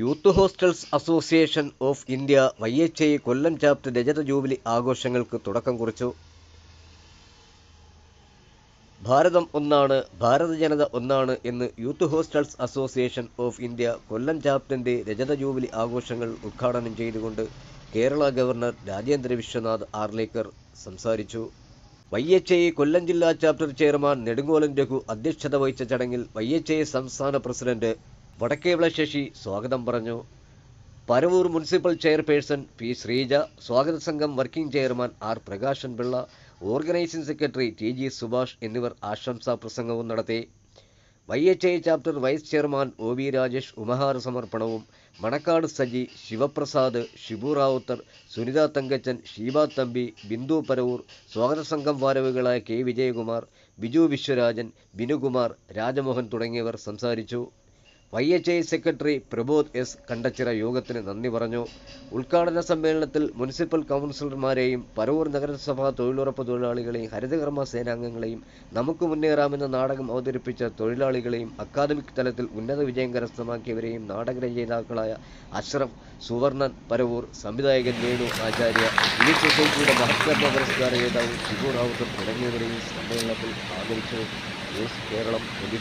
Youth hostels association of India Y H I Kollam chapter രജത jubilee ആഘോഷങ്ങൾക്ക് തുടക്കം കുറിച്ചു. ഭാരതം ഒന്നാണ് ഭാരത ജനത ഒന്നാണ് എന്ന് youth hostels association of India Kollam ചാപ്റ്ററിന്റെ രജത ജൂബിലി ആഘോഷങ്ങൾ ഉദ്ഘാടനം ചെയ്തുകൊണ്ട് കേരള ഗവർണർ രാജേന്ദ്ര വിശ്വനാഥ് ആർലേക്കർ സംസാരിച്ചു. വൈ എച്ച് ഐ കൊല്ലം ജില്ലാ ചാപ്റ്റർ ചെയർമാൻ നെടുങ്കോലൻ രഘു അധ്യക്ഷത വഹിച്ച ചടങ്ങിൽ വൈ എച്ച് ഐ സംസ്ഥാന പ്രസിഡന്റ് വടക്കേവിള ശശി സ്വാഗതം പറഞ്ഞു. Paravur municipal chairperson P Sreeja സ്വാഗത സംഘം working chairman R Prakashan Pillai organising secretary T G Subhash എന്നിവർ ആശംസാ പ്രസംഗവും നടത്തി. Y H I chapter vice chairman O V Rajesh ഉപഹാര സമർപ്പണവും മണക്കാട് സജി ശിവപ്രസാദ് ഷിബു റാവുത്തർ സുനിത തങ്കച്ചൻ ഷീബ തമ്പി ബിന്ദു പരവൂർ സ്വാഗത സംഘം ഭാരവുകളായ കെ വിജയകുമാർ ബിജു വിശ്വരാജൻ ബിനുകുമാർ രാജമോഹൻ തുടങ്ങിയവർ സംസാരിച്ചു. Y H I secretary Prabodh S Kandachira യോഗത്തിന് നന്ദി പറഞ്ഞു. ഉദ്ഘാടന സമ്മേളനത്തിൽ മുനിസിപ്പൽ കൗൺസിലർമാരെയും പരവൂർ നഗരസഭാ തൊഴിലുറപ്പ് തൊഴിലാളികളെയും ഹരിതകർമ്മ സേനാംഗങ്ങളെയും നമുക്ക് മുന്നേറാമെന്ന നാടകം അവതരിപ്പിച്ച തൊഴിലാളികളെയും അക്കാദമിക് തലത്തിൽ ഉന്നത വിജയം കരസ്ഥമാക്കിയവരെയും നാടകരചയിതാക്കളായ അഷ്റഫ് സുവർണൻ പരവൂർ സംവിധായകൻ വേണു ആചാര്യ ഈ സൊസൈറ്റിയുടെ മഹത്കർമ്മ പുരസ്കാര ജേതാവ് ശിബു റാവുത്തർ തുടങ്ങിയവരെയും സമ്മേളനത്തിൽ ആദരിച്ചു. News Keralam twenty